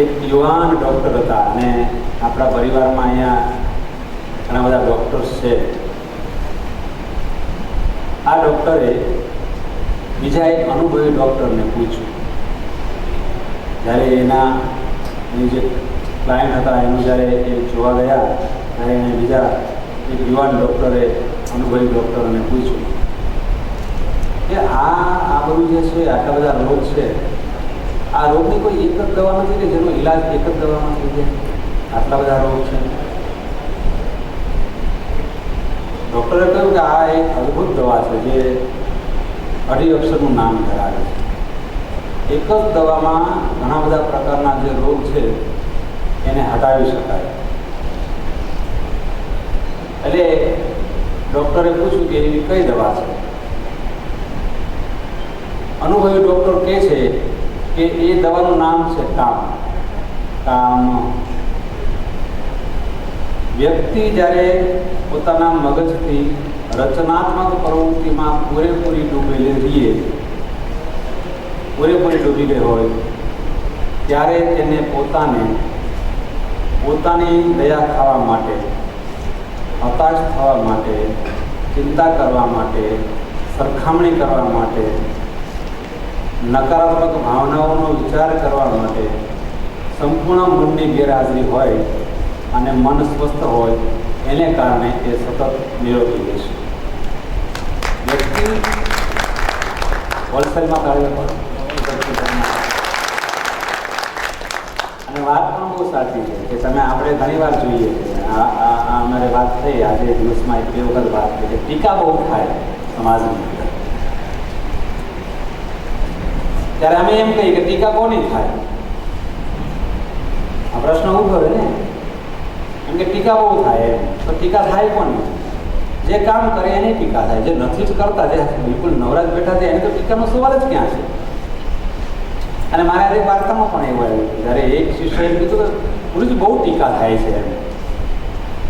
એક યુવાન ડૉક્ટર હતા અને આપણા પરિવારમાં અહીંયા ઘણા બધા ડૉક્ટર્સ છે. આ ડૉક્ટરે બીજા એક અનુભવી ડૉક્ટરને પૂછ્યું. જ્યારે એના જે ક્લાયન્ટ હતા, એનું જ્યારે એ જોવા ગયા, ત્યારે એને બીજા એક યુવાન ડૉક્ટરે અનુભવી ડૉક્ટરને પૂછ્યું કે આ આ બધું જે છે, આટલા બધા રોગ છે આ રોગની કોઈ એક જ દવા નથી કે જેનો ઈલાજ એક જ દવામાં થઈ જાય આટલા બધા રોગ છે. ડૉક્ટરે કહ્યું કે આ એક અદ્ભુત દવા છે જે અઢી અક્ષરનું નામ ધરાવે છે. એક જ દવામાં ઘણા બધા પ્રકારના જે રોગ છે, એને હટાવી શકાય. એટલે ડૉક્ટરે પૂછ્યું કે એવી કઈ દવા છે? અનુભવી ડૉક્ટર કહે છે કે એ દવાનું નામ છે કામ. કામ. વ્યક્તિ જ્યારે પોતાના મગજથી રચનાત્મક પ્રવૃત્તિમાં પૂરેપૂરી ડૂબેલી રહીએ, પૂરેપૂરી ડૂબી ગઈ હોય, ત્યારે તેને પોતાને પોતાની દયા ખાવા માટે, હતાશ થવા માટે, ચિંતા કરવા માટે, સરખામણી કરવા માટે નકારાત્મક ભાવનાઓનો વિચાર કરવા માટે સંપૂર્ણ મનની ગેરહાજરી હોય અને મન સ્વસ્થ હોય, એને કારણે એ સતત નિરોગી રહેશે વ્યક્તિ હોલસેલમાં કાર્ય કરે અને વાત પણ બહુ સાચી છે કે તમે આપણે ઘણીવાર જોઈએ અમારે વાત થઈ, આજે દિવસમાં એક બે વખત વાત થઈ કે ટીકા બહુ થાય સમાજની અંદર ત્યારે અમે એમ કહીએ કે ટીકા કોની થાય? આ પ્રશ્ન ઉદ્ભવે ને? એમ કે ટીકા બહુ થાય એમ. તો ટીકા થાય કોની? જે કામ કરે એની ટીકા થાય. જે નથી જ કરતા, જે બિલકુલ નવરાજ બેઠા છે, એને તો ટીકાનો સવાલ જ ક્યાં છે? અને મારે આજે વાર્તામાં પણ એવું આવ્યું જ્યારે એક શિષ્યએ કીધું કે, ગુરુજી, બહુ ટીકા થાય છે એમ.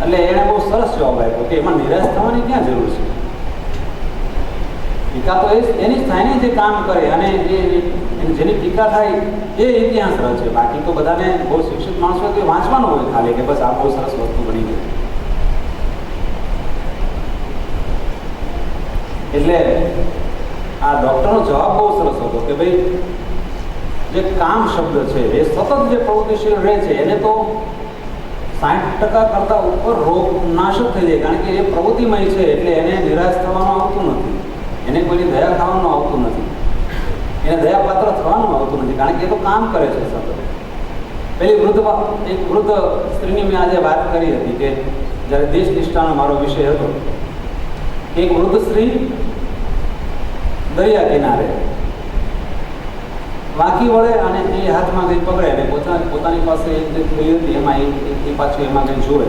એટલે એણે બહુ સરસ જવાબ આપ્યો કે, એમાં નિરાશ થવાની ક્યાં જરૂર છે? ટીકા તો એની સ્થાને જે કામ કરે અને જે જેની ટીકા થાય એ ઇતિહાસ રચે બાકી તો બધાને બહુ શિક્ષિત માણસો તો વાંચવાનું હોય ખાલી કે બસ આ બહુ સરસ વસ્તુ બની ગઈ. એટલે આ ડૉક્ટરનો જવાબ બહુ સરસ હતો કે ભાઈ, જે કામ શબ્દ છે, એ સતત જે પ્રવૃત્તિશીલ રહે છે, એને તો સાઠ ટકા કરતાં ઉપર રોગ નાશક થઈ જાય. કારણ કે એ પ્રવૃત્તિમય છે એટલે એને નિરાશ થવાનું આવતું નથી. એને કોઈની દયા ખાવાનું આવતું નથી. એને દયાપાત્ર થવાનું આવતું નથી. કારણ કે એ તો કામ કરે છે સતત. પેલી વૃદ્ધ એક વૃદ્ધ સ્ત્રીની મેં આજે વાત કરી હતી કે જ્યારે દેશ નિષ્ઠાનો મારો વિષય હતો, એક વૃદ્ધ સ્ત્રી દરિયા કિનારે વાંકી વળે અને એ હાથમાં કંઈ પકડે અને પોતાની પોતાની પાસે એક જે થેલી હતી, એમાં એ પાછું એમાં કંઈ જોવે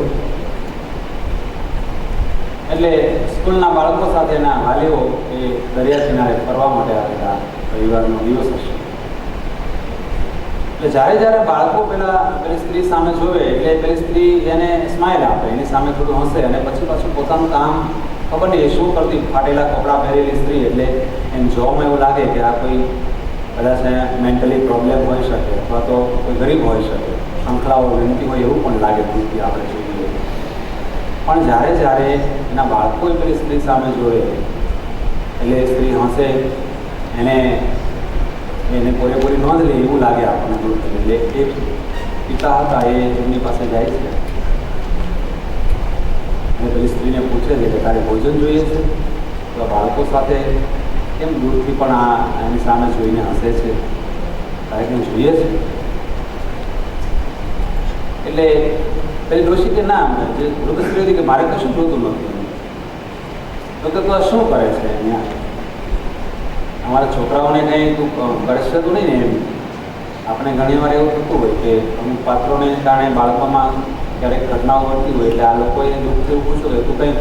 એટલે સ્કૂલના બાળકો સાથેના વાલીઓ એ દરિયા કિનારે ફરવા માટે આવેલા રવિવારનો દિવસ હશે. એટલે જ્યારે જ્યારે બાળકો પેલા પેલી સ્ત્રી સામે જોવે, એટલે પેલી સ્ત્રી એને સ્માઇલ આપે, એની સામે થોડું હસે અને પછી પાછું પોતાનું કામ ખબર નહીં શું કરતી? ફાટેલા કપડાં પહેરેલી સ્ત્રી, એટલે એમ જોવામાં એવું લાગે કે આ કોઈ કદાચ મેન્ટલી પ્રોબ્લેમ હોઈ શકે અથવા તો કોઈ ગરીબ હોઈ શકે. સંખલાઓ વિનંતી હોય એવું પણ લાગે આપણે જોઈએ પણ જ્યારે જ્યારે એના બાળકો એ પેલી સ્ત્રી સામે જોવે એટલે સ્ત્રી હસે, એને એને પૂરેપૂરી નોંધ લે એવું લાગે આપણને એટલે એ પિતા હતા, એ એમની પાસે જાય છે. અને પેલી સ્ત્રીને પૂછે છે કે તારે ભોજન જોઈએ છે? તો બાળકો સાથે કેમ દૂરથી પણ આ એની સામે જોઈને હસે છે? તારે કેમ જોઈએ છે? એટલે પેલી ડોશી કે ના જે વૃદ્ધ સ્ત્રી હતી કે મારે કશું જોતું નથી. તો તું આ શું કરે છે અહીંયા? અમારા છોકરાઓને કંઈ તું કરશે તો નહીં ને એમ? આપણે ઘણી વાર એવું થતું હોય કે અમુક પાત્રોને કારણે બાળકોમાં ક્યારેક ઘટનાઓ બનતી હોય એટલે આ લોકોએ દુઃખ એવું પૂછ્યું હોય તું કંઈ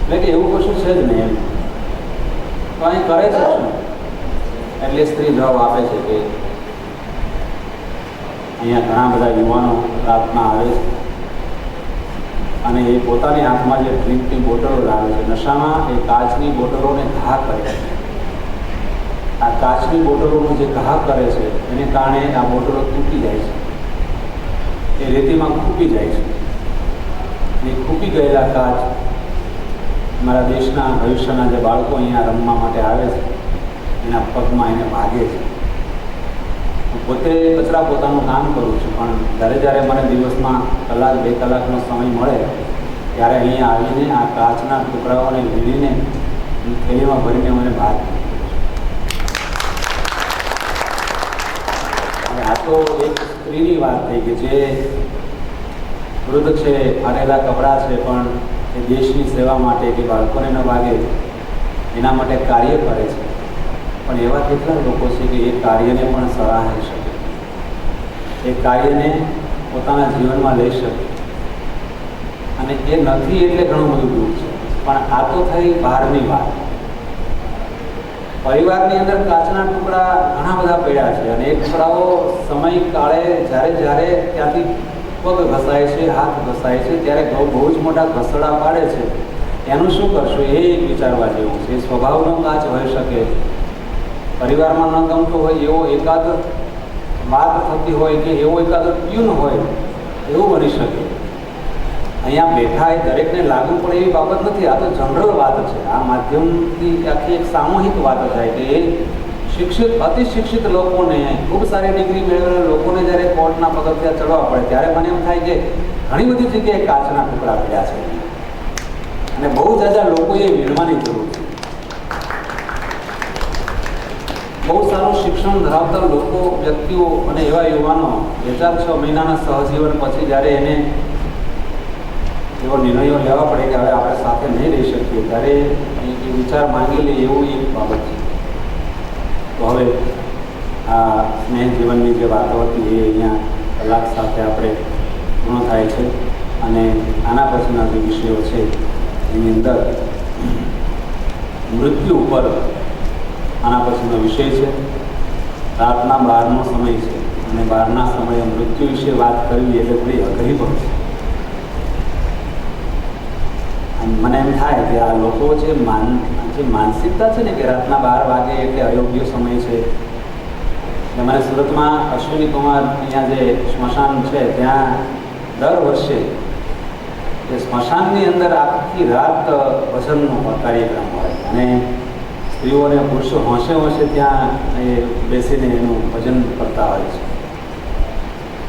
એટલે કે એવું કશું છે જ નહીં એમ. તો અહીં કરે છે શું? એટલે સ્ત્રી જવાબ આપે છે કે અહીંયા ઘણા બધા યુવાનો રાતમાં આવે છે. અને એ પોતાની હાથમાં જે ડ્રિંકની બોટલો લાવે છે, નશામાં એ કાચની બોટલોને ઘા કરે છે. આ કાચની બોટલોનો જે ઘા કરે છે, એને કારણે આ બોટલો તૂટી જાય છે. એ રેતીમાં ખૂપી જાય છે. એ ખૂંપી ગયેલા કાચ મારા દેશના ભવિષ્યના જે બાળકો અહીંયા રમવા માટે આવે છે, એના પગમાં એને ભાગે છે. હું પોતે કચરા પોતાનું કામ કરું છું, પણ જ્યારે જ્યારે મને દિવસમાં કલાક, બે કલાકનો સમય મળે, ત્યારે અહીંયા આવીને આ કાચના ટુકડાઓને વીણીને થેલીમાં ભરીને મને છું. અને આ તો એક સ્ત્રીની વાત થઈ કે જે વૃદ્ધ છે, ફાટેલા કપડાં છે, પણ એ દેશની સેવા માટે કે બાળકોને ન વાગે, એના માટે કાર્ય કરે છે પણ એવા કેટલા લોકો છે કે એ કાર્યને પણ સરાહી શકે એ કાર્યને પોતાના જીવનમાં લઈ શકે. અને એ નથી એટલે ઘણું બધું દુઃખ છે. પણ આ તો થઈ બહારની વાત. પરિવારની અંદર કાચના ટુકડા ઘણા બધા પડ્યા છે અને એ ટુકડાઓ સમય કાળે જ્યારે જ્યારે ત્યાંથી પગ ઘસાય છે, હાથ ઘસાય છે, ત્યારે બહુ બહુ જ મોટા ઘસડા પાડે છે. એનું શું કરશું? એ વિચારવા જેવું છે. સ્વભાવનો કાચ હોઈ શકે. પરિવારમાં ન ગમતો હોય, એવો એકાદ વાત થતી હોય કે એવો એકાદ ટ્યુન હોય, એવું બની શકે. અહીંયા બેઠા એ દરેકને લાગુ પડે એવી બાબત નથી, આ તો જનરલ વાત છે. આ માધ્યમથી આખી એક સામૂહિક વાત થાય કે એ શિક્ષિત, અતિશિક્ષિત લોકોને, ખૂબ સારી ડિગ્રી મેળવેલા લોકોને જ્યારે કોર્ટના પગથિયા ચડવા પડે, ત્યારે મને એમ થાય કે ઘણી બધી જગ્યાએ કાચના ટુકડા પડ્યા છે. અને બહુ જાજા લોકોએ વીણવાની જરૂર છે. બહુ સારું શિક્ષણ ધરાવતા લોકો, વ્યક્તિઓ અને એવા યુવાનો બે ચાર છ મહિનાના સહજીવન પછી જ્યારે એને એવો નિર્ણયો લેવા પડે કે હવે આપણે સાથે નહીં રહી શકીએ, ત્યારે એ વિચાર માંગી લે એવું એક બાબત છે. તો હવે આ સ્નેહ જીવનની જે વાતો હતી એ અહીંયા કલાક સાથે આપણે પૂર્ણ થાય છે અને આના પછીના જે વિષયો છે, એની અંદર મૃત્યુ ઉપર આના પછીનો વિષય છે. રાતના બારનો સમય છે અને બારના સમયે મૃત્યુ વિશે વાત કરવી એટલે થોડી અઘરી પણ છે. મને એમ થાય કે આ લોકો જે માન, જે માનસિકતા છે ને કે રાતના બાર વાગે એટલે અયોગ્ય સમય છે. મને સુરતમાં અશ્વિની કુમાર અહીંયા જે સ્મશાન છે ત્યાં દર વર્ષે એ સ્મશાનની અંદર આખી રાત ભજનનો કાર્યક્રમ હોય. અને સ્ત્રીઓ અને પુરુષો હોંશે હોંશે ત્યાં એ બેસીને એનું ભજન કરતા હોય છે.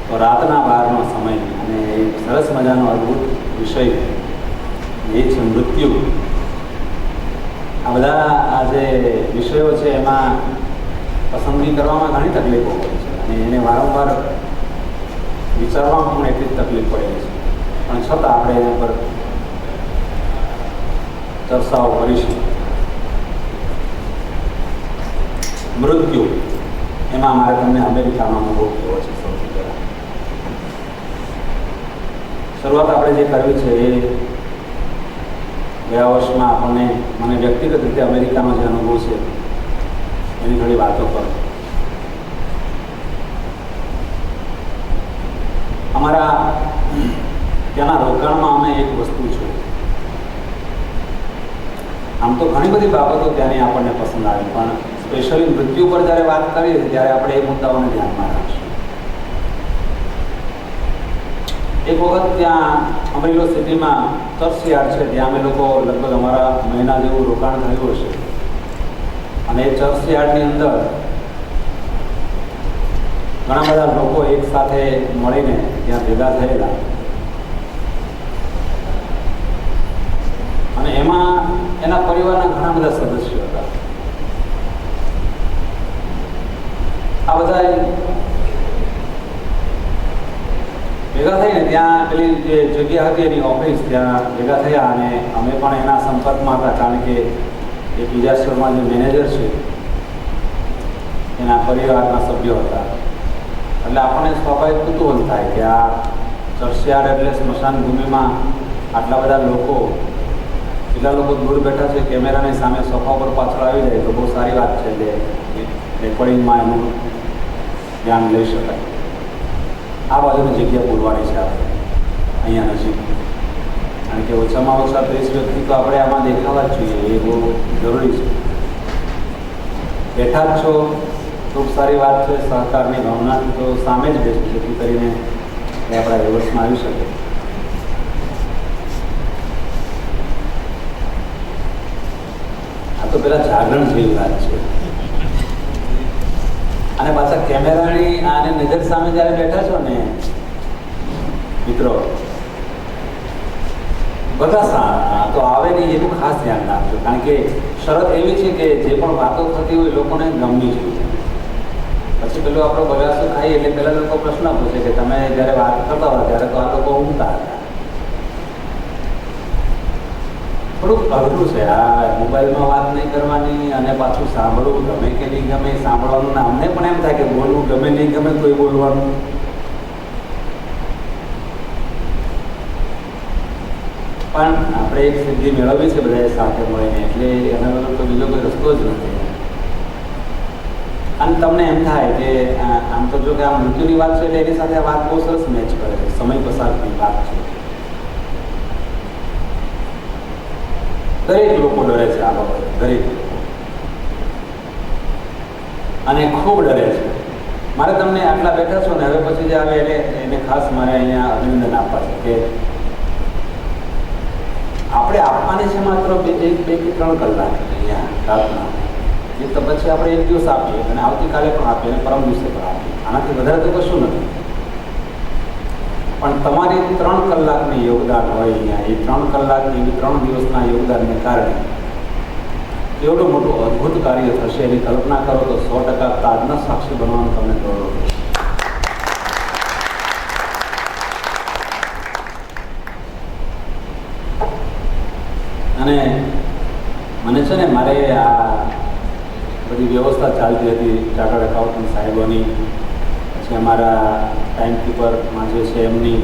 તો રાતના બારનો સમય અને એક સરસ મજાનો અદ્ભુત વિષય એ છે મૃત્યુ. આ બધા આ જે વિષયો છે એમાં પસંદગી કરવામાં ઘણી તકલીફો હોય છે અને એને વારંવાર વિચારવામાં પણ એટલી જ તકલીફ પડે છે. પણ છતાં આપણે એના પર ચર્ચાઓ કરીશું. મૃત્યુ. એમાં મારે તમને અમેરિકાનો અનુભવ કેવો છે સૌથી પહેલાં. શરૂઆત આપણે જે કરવી છે એ ગયા વર્ષમાં આપણને મને વ્યક્તિગત રીતે અમેરિકાનો જે અનુભવ છે, એની ઘણી વાતો કરો. અમારા ત્યાંના રોકાણમાં અમે એક વસ્તુ છે. આમ તો ઘણી બધી બાબતો ત્યાંની આપણને પસંદ આવે, પણ સ્પેશિયલી મૃત્યુ પર જ્યારે વાત કરીએ ત્યારે આપણે એ મુદ્દાઓને ધ્યાનમાં રાખીશું એક વખત ત્યાં અમરેલો સિટીમાં ચર્ચયાર્ડ છે, ત્યાં અમે લોકો લગભગ અમારા મહિના જેવું રોકાણ થયું હશે. અને એ ચર્ચયાર્ડની અંદર ઘણા બધા લોકો એક સાથે મળીને ત્યાં ભેગા થયેલા. અને એમાં એના પરિવારના ઘણા બધા સદસ્યો હતા. આ બધા ભેગા થઈને ત્યાં પેલી જે જગ્યા હતી એની ઓફિસ ત્યાં ભેગા થયા અને અમે પણ એના સંપર્કમાં હતા, કારણ કે એ બીજા સ્ટોરમાં જે મેનેજર છે, એના પરિવારના સભ્યો હતા. એટલે આપણને સ્વાભાવિક કુતૂહલ થાય કે આ ચર્ચયાર્ડ એટલે સ્મશાન ભૂમિમાં આટલા બધા લોકો, કેટલા લોકો દૂર બેઠા છે, કેમેરાની સામે સોફા પર પાછળ આવી જાય તો બહુ સારી વાત છે, એટલે રેકોર્ડિંગમાં એનું ધ્યાન લઈ શકાય. આ બાજુની જગ્યા પૂરવાની છે આપણે. અહીંયા નજીક. કારણ કે ઓછામાં ઓછા ત્રીસ વ્યક્તિ તો આપણે આમાં દેખાવા જ જોઈએ. એ બહુ જરૂરી છે. બેઠા છો. ખૂબ સારી વાત છે. સહકારની ભાવના તો સામે જ બેસું જેથી કરીને એ આપણા રિવર્સમાં આવી શકે. આ તો પેલા જાગરણ જેવી વાત છે. અને પાછા કેમેરાની આને નજર સામે જ્યારે બેઠા છો ને, મિત્રો, બધા સારા, તો આવે નહીં એનું ખાસ ધ્યાન રાખજો. કારણ કે શરત એવી છે કે જે પણ વાતો થતી હોય લોકોને ગમવી જોઈએ. પછી પેલું આપણો બગાસો ખાઈએ એટલે પેલા લોકો પ્રશ્ન પૂછે કે તમે જ્યારે વાત કરતા હોય ત્યારે તો આ લોકો ઊંઘતા હતા. થોડુંક અઘરું છે. આ મોબાઈલમાં વાત નહીં કરવાની અને પાછું સાંભળવું ગમે કે નહીં ગમે, સાંભળવાનું અમને પણ એમ થાય કે બોલવું ગમે નહીં ગમે તોય બોલવાનું. પણ આપણે એક સિદ્ધિ મેળવવી છે બધા સાથે મળીને. એટલે એના વગર તો બીજો કોઈ રસ્તો જ નથી. અને તમને એમ થાય કે આમ તો જો કે આ મૃત્યુની વાત છે એટલે એની સાથે વાત બહુ સરસ મેચ કરે છે. સમય પસારની વાત છે. દરેક લોકો ડરે છે આ બાબતે દરેક અને ખૂબ ડરે છે. મારે તમને આટલા બેઠા છો ને, હવે પછી જે આવે એટલે એને ખાસ મારે અહીંયા અભિનંદન આપવા છે કે આપણે આપવાની છે માત્ર બે બે કે ત્રણ કલાક અહીંયા રાતના. એ તો પછી આપણે એક દિવસ આપીએ અને આવતીકાલે પણ આપીએ અને પરમ દિવસે પણ આપીએ. આનાથી વધારે તો કશું નથી. પણ તમારી ત્રણ કલાકની યોગદાન હોય અહીંયા. એ ત્રણ કલાકની ત્રણ દિવસના યોગદાનને કારણે એવડું મોટું અદ્ભુત કાર્ય થશે. એની કલ્પના કરો તો સો ટકા તાજના સાક્ષી બનવાનું તમને ગૌરવ અને મને છે ને મારે આ બધી વ્યવસ્થા ચાલતી હતી ચાર્ટર્ડ એકાઉન્ટન્ટ સાહેબોની. પછી અમારા ટાઈમકીપરમાં જે છે એમની,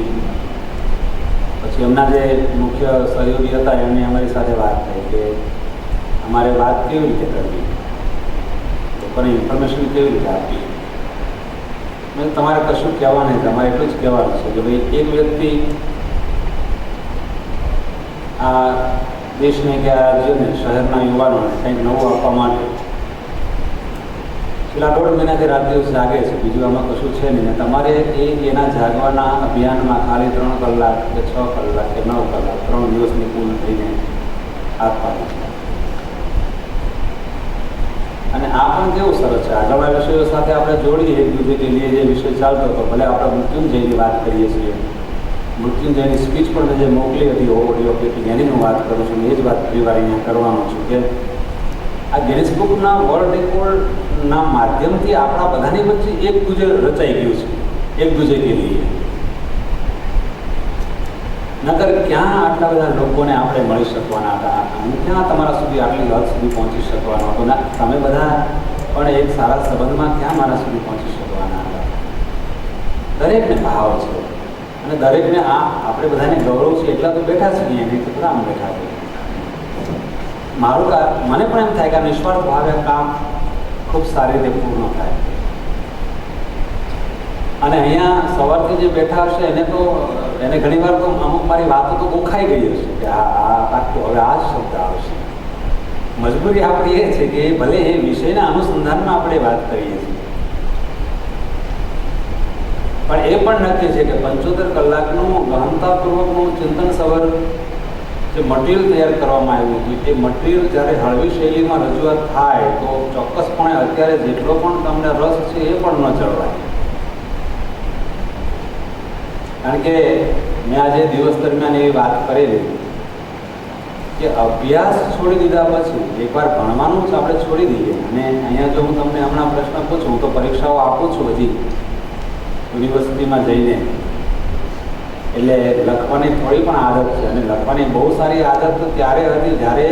પછી એમના જે મુખ્ય સહયોગી હતા એમની અમારી સાથે વાત થઈ કે અમારે વાત કેવી રીતે કરવી? લોકોને ઇન્ફોર્મેશન કેવી રીતે આપવી? મેં તમારે કશું કહેવા નહીં, તમારે એટલું જ કહેવાનું છે કે ભાઈ, એક વ્યક્તિ આ દેશને કે આ રાજ્યને, શહેરના યુવાનોને કંઈક નવું આપવા માટે છેલ્લા દોઢ મહિનાથી રાત દિવસ જાગે છે, બીજું આમાં કશું છે નહીં. તમારે એ એના જાગવાના અભિયાનમાં ખાલી ત્રણ કલાક કે છ કલાક કે નવ કલાક, ત્રણ દિવસની પૂર્ણ થઈને આપવાના અને આ પણ કેવું સરસ છે? આગળના વિષયો સાથે આપણે જોડીએ એક બીજે કે જે વિષય ચાલતો હતો. ભલે આપણે મૃત્યુંજયની વાત કરીએ છીએ. મૃત્યુંજયની સ્પીચ પણ જે મોકલી હતી ઓડિયો ક્લિપિંગ એની હું વાત કરું છું એ જ વાત ફરી વાર અહીંયા કરવાનો છું કે આ ગિનિસ બુકના વર્લ્ડ રેકોર્ડના માધ્યમથી આપણા બધાની વચ્ચે એક ગુજર રચાઈ ગયું છે. એક દૂજે કે લઈએ. નગર ક્યાં આટલા બધા લોકોને આપણે મળી શકવાના હતા? અને ક્યાં તમારા સુધી આટલી હદ સુધી પહોંચી શકવાનો હતો? ના, તમે બધા પણ એક સારા સંબંધમાં ક્યાં મારા સુધી પહોંચી શકવાના હતા? દરેકને ભાવ છે. અને દરેકને આ આપણે બધાને ગૌરવ છે, એટલા તો બેઠા છીએ, એની તો બધા બેઠા છે. મારું મને પણ એમ થાય કે નિષ્ફળ ભાવે કામ ખૂબ સારી રીતે પૂર્ણ થાય. અને અહીંયા સવારથી જે બેઠા હશે, એને તો, એને ઘણીવાર તો અમુક મારી વાતો તો ગોખાઈ ગઈ હશે કે આ આ હવે આ જ શબ્દ આવશે. મજબૂરી આપણી એ છે કે ભલે એ વિષયના અનુસંધાનમાં આપણે વાત કરીએ છીએ. પણ એ પણ નક્કી છે કે પંચોતેર કલાકનું ગહનતાપૂર્વકનું ચિંતન સવર જે મટીરિયલ તૈયાર કરવામાં આવ્યું હતું, એ મટીરિયલ જ્યારે હળવી શૈલીમાં રજૂઆત થાય, તો ચોક્કસપણે અત્યારે જેટલો પણ તમને રસ છે એ પણ ન ચડવાય કારણ કે મેં આજે દિવસ દરમિયાન એવી વાત કરેલી કે અભ્યાસ છોડી દીધા પછી, એકવાર ભણવાનું જ આપણે છોડી દઈએ. અને અહીંયા જો હું તમને હમણાં પ્રશ્ન પૂછું તો પરીક્ષાઓ આપું છું હજી, યુનિવર્સિટીમાં જઈને. એટલે લખવાની થોડી પણ આદત છે. અને લખવાની બહુ સારી આદત તો ત્યારે હતી જ્યારે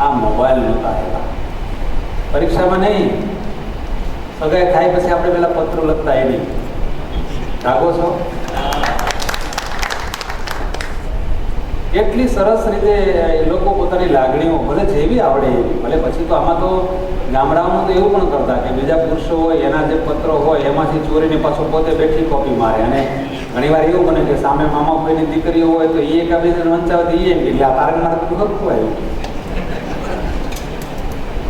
આ મોબાઈલ નહોતા હતા પરીક્ષામાં નહીં. સગાઈ થાય પછી આપણે પેલા પત્રો લખતા એ નહીં. જાગો છો? કેટલી સરસ રીતે એ લોકો પોતાની લાગણીઓ ભલે જેવી આવડે ભલે પછી તો આમાં તો ગામડાઓમાં તો એવું પણ કરતા કે બીજા પુરુષો હોય, એના જે પત્રો હોય, એમાંથી ચોરીને પાછો પોતે બેઠી કોપી મારે. અને ઘણીવાર એવું બને કે સામે મામા કોઈની દીકરીઓ હોય તો એ એકાબીજાને વંચાવતી એ કે આ તારે મારે હરખું આવ્યું.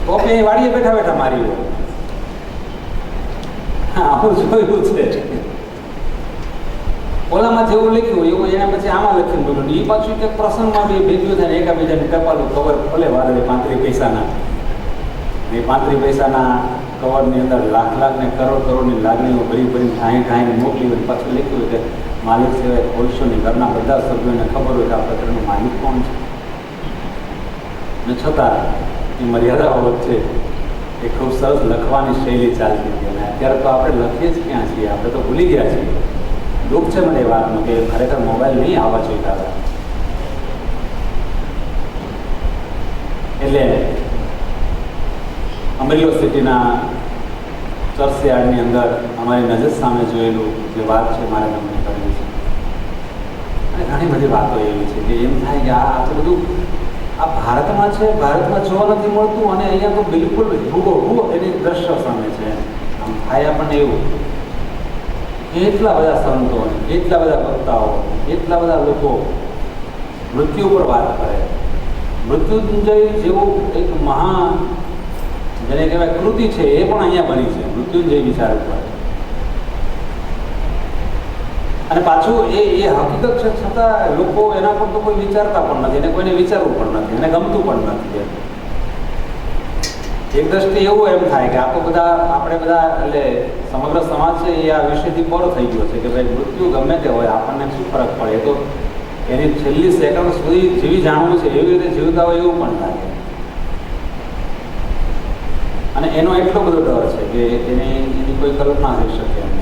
કોપી વાડીએ બેઠા બેઠા મારી હોય. હા આવું જોયું છે. ઓલામાં જેવું લખ્યું, એવું એના પછી આમાં લખીને બોલ્યું એ પાછું કે પ્રસંગમાં બે ભેગ્યું થાય એકાબીજાને કપાલું કવર ભલે વાદળે પાંત્રીસ પૈસાના. એ પાંત્રીસ પૈસાના કવરની અંદર લાખ લાખ ને કરોડ કરોડની લાગણીઓ ભરી ભરી ઠાઈ ઠાઈને મોકલી હોય પાછું લખ્યું હોય કે માલિક સિવાય ખોલશો ઘરના બધા સભ્યોને ખબર હોય કે આ પત્રનો માલિક કોણ છે. ને છતાં એ મર્યાદાઓ વચ્ચે એ ખૂબ સરસ લખવાની શૈલી ચાલતી હતી. અને અત્યારે તો આપણે લખીએ જ ક્યાં છીએ? આપણે તો ભૂલી ગયા છીએ. દુઃખ છે મને એ વાતનું કે ખરેખર મોબાઈલ નહીં આવવા જોઈએ દાદા એટલે અમરેલો સિટીના ચર્ચયાર્ડની અંદર અમારી નજર સામે જોયેલું જે વાત છે મારે તમને કરવી છે. અને ઘણી બધી વાતો એવી છે કે એમ થાય કે આ તો બધું આ ભારતમાં છે, ભારતમાં જોવા નથી મળતું અને અહીંયા તો બિલકુલ હુબહુ એની દ્રશ્ય સામે છે. આમ થાય આપણને એવું. એટલા બધા સંતો, એટલા બધા વક્તાઓ એટલા બધા લોકો મૃત્યુ પર વાત કરે મૃત્યુંજય જેવું એક મહાન જેને કહેવાય કૃતિ છે, એ પણ અહીંયા બની છે, મૃત્યુંજય વિચાર ઉપર અને પાછું એ એ હકીકત છે, છતાં લોકો એના પર તો કોઈ વિચારતા પણ નથી, એને કોઈને વિચારવું પણ નથી, એને ગમતું પણ નથી. એક દ્રષ્ટિએ એવું એમ થાય કે આપણે બધા આપણે બધા, એટલે સમગ્ર સમાજ છે એ આ વિષયથી પર થઈ ગયો છે કે ભાઈ મૃત્યુ ગમે તે હોય, આપણને શું ફરક પડે તો એની છેલ્લી સેકન્ડ સુધી જીવી જાણવું છે, એવી રીતે જીવતા હોય એવું પણ લાગે અને એનો એટલો બધો ડર છે કે એની એની કોઈ કલ્પના થઈ શકે એમ.